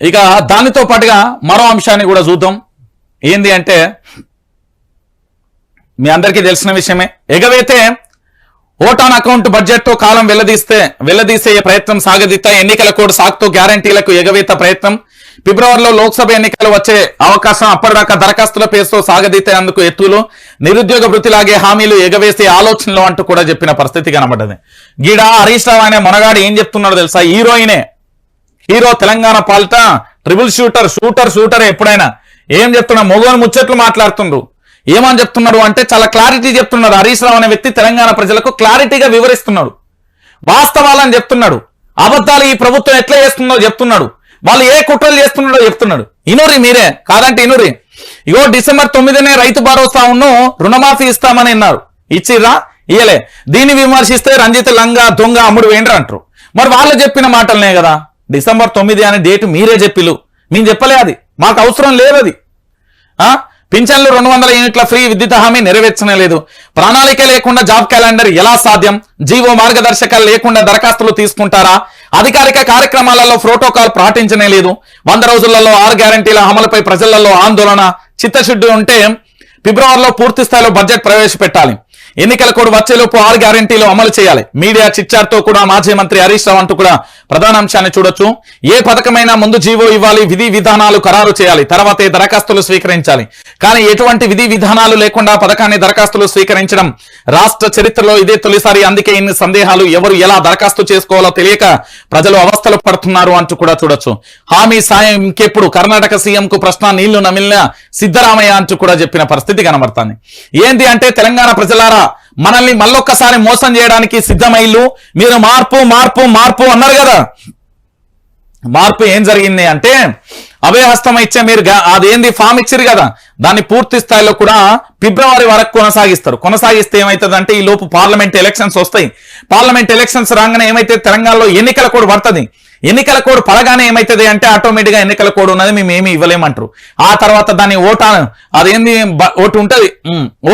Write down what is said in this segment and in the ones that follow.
ఇక దానితో పాటుగా మరో అంశాన్ని కూడా చూద్దాం. ఏంది అంటే మీ అందరికీ తెలిసిన విషయమే. ఎగవైతే ఓటాన్ అకౌంట్ బడ్జెట్తో కాలం వెల్లదీస్తే వెల్లదీసే ప్రయత్నం సాగదీత ఎన్నికల కోడ్ సాక్తో గ్యారంటీలకు ఎగవేత ప్రయత్నం. ఫిబ్రవరిలో లోక్సభ ఎన్నికలు వచ్చే అవకాశం అప్పటిదాకా దరఖాస్తుల పేరుతో సాగదీతేందుకు ఎత్తులు. నిరుద్యోగ వృత్తిలాగే హామీలు ఎగవేసే ఆలోచనలు అంటూ కూడా చెప్పిన పరిస్థితి కనబడ్డది. గీడ హరీష్ రావు అనే మొనగాడు ఏం చెప్తున్నాడో తెలుసా? హీరోయినే హీరో తెలంగాణ పాలిట ట్రిపుల్ షూటర్ షూటర్ షూటర్ ఎప్పుడైనా. ఏం చెప్తున్నా? మొగోని ముచ్చట్లు మాట్లాడుతుండ్రు. ఏమని చెప్తున్నాడు అంటే చాలా క్లారిటీ చెప్తున్నాడు. హరీష్ రావు అనే వ్యక్తి తెలంగాణ ప్రజలకు క్లారిటీగా వివరిస్తున్నాడు. వాస్తవాలని చెప్తున్నాడు. అబద్ధాలు ఈ ప్రభుత్వం ఎట్లా చేస్తుందో చెప్తున్నాడు. వాళ్ళు ఏ కుట్రలు చేస్తున్నాడో చెప్తున్నాడు. ఇనురి మీరే. కాదంటే ఇనురి ఇగో డిసెంబర్ తొమ్మిదినే రైతు భరోసా ఉన్ను రుణమాఫీ ఇస్తామని అన్నారు. ఇచ్చిర్రా? ఇయలే దీన్ని విమర్శిస్తే రంజిత్ లంగా దొంగ అమ్ముడు వేండ్రు అంటారు. మరి వాళ్ళు చెప్పిన మాటలనే కదా. డిసెంబర్ తొమ్మిది అనే డేట్ మీరే చెప్పిలు మేము చెప్పలే అది. మాకు అవసరం లేదు అది. పింఛన్లు రెండు వందల యూనిట్ల ఫ్రీ విద్యుత్ హామీ నెరవేర్చనే లేదు. ప్రణాళిక లేకుండా జాబ్ క్యాలెండర్ ఎలా సాధ్యం? జీవో మార్గదర్శకాలు లేకుండా దరఖాస్తులు తీసుకుంటారా? అధికారిక కార్యక్రమాలలో ప్రోటోకాల్ పాటించనే లేదు. వంద రోజులలో ఆరు గ్యారంటీల అమలుపై ప్రజలలో ఆందోళన చిత్తశుద్ధి ఉంటే ఫిబ్రవరిలో పూర్తి స్థాయిలో బడ్జెట్ ప్రవేశపెట్టాలి. ఎన్నికల కోడ్ వచ్చేలోపు ఆరు గ్యారంటీలు అమలు చేయాలి. మీడియా చిచ్చార్తో కూడా మాజీ మంత్రి హరీష్ రావు అంటూ కూడా ప్రధాన అంశాన్ని చూడొచ్చు. ఏ పథకమైనా ముందు జీవో ఇవ్వాలి విధి విధానాలు ఖరారు చేయాలి తర్వాతే దరఖాస్తులు స్వీకరించాలి. కానీ ఎటువంటి విధి విధానాలు లేకుండా పథకాన్ని దరఖాస్తులు స్వీకరించడం రాష్ట్ర చరిత్రలో ఇదే తొలిసారి. అందుకే ఇన్ని సందేహాలు ఎవరు ఎలా దరఖాస్తు చేసుకోవాలో తెలియక ప్రజలు అవస్థలు పడుతున్నారు అంటూ కూడా చూడొచ్చు. హామీ సాయం ఇంకెప్పుడు? కర్ణాటక సీఎం కు ప్రశ్న నీళ్ళు నమిలిన సిద్ధరామయ్య అంటూ కూడా చెప్పిన పరిస్థితి కనబడుతుంది. ఏంటి అంటే తెలంగాణ ప్రజలారా మనల్ని మళ్ళొక్కసారి మోసం చేయడానికి సిద్ధమైలు మీరు మార్పు మార్పు మార్పు అన్నారు కదా. మార్పు ఏం జరిగింది అంటే అభయహస్తం ఇచ్చే మీరు అదేంది ఫామ్ ఇచ్చారు కదా. దాన్ని పూర్తి స్థాయిలో కూడా ఫిబ్రవరి వరకు కొనసాగిస్తారు. కొనసాగిస్తే ఏమైతుంది అంటే ఈ లోపు పార్లమెంట్ ఎలక్షన్స్ వస్తాయి. పార్లమెంట్ ఎలక్షన్స్ రాగానే ఏమైతే తెలంగాణలో ఎన్నికల కూడా పడుతుంది. ఎన్నికల కోడ్ పడగానే ఏమవుతుంది అంటే ఆటోమేటిక్గా ఎన్నికల కోడ్ ఉన్నది మేము ఏమి ఇవ్వలేమంటారు. ఆ తర్వాత దాన్ని ఓటాన్ అదేంది ఓటు ఉంటుంది?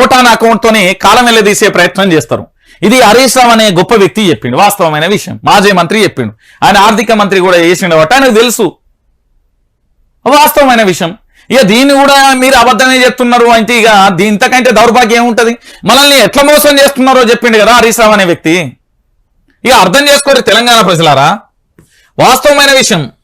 ఓటాన్ అకౌంట్తోనే కాలం వెళ్ళదీసే ప్రయత్నం చేస్తారు. ఇది హరీష్ రావు అనే గొప్ప వ్యక్తి చెప్పిండు వాస్తవమైన విషయం. మాజీ మంత్రి చెప్పిండు. ఆయన ఆర్థిక మంత్రి కూడా చేసిండు కాబట్టి ఆయనకు తెలుసు. వాస్తవమైన విషయం. ఇక దీన్ని కూడా మీరు అబద్ధమే చెప్తున్నారు అంటే ఇక దీంతకంటే దౌర్భాగ్యం ఏముంటుంది? మనల్ని ఎట్లా మోసం చేస్తున్నారో చెప్పిండు కదా హరీష్ రావు అనే వ్యక్తి. ఇక అర్థం చేసుకోరు తెలంగాణ ప్రజలారా. వాస్తవమైన విషయం.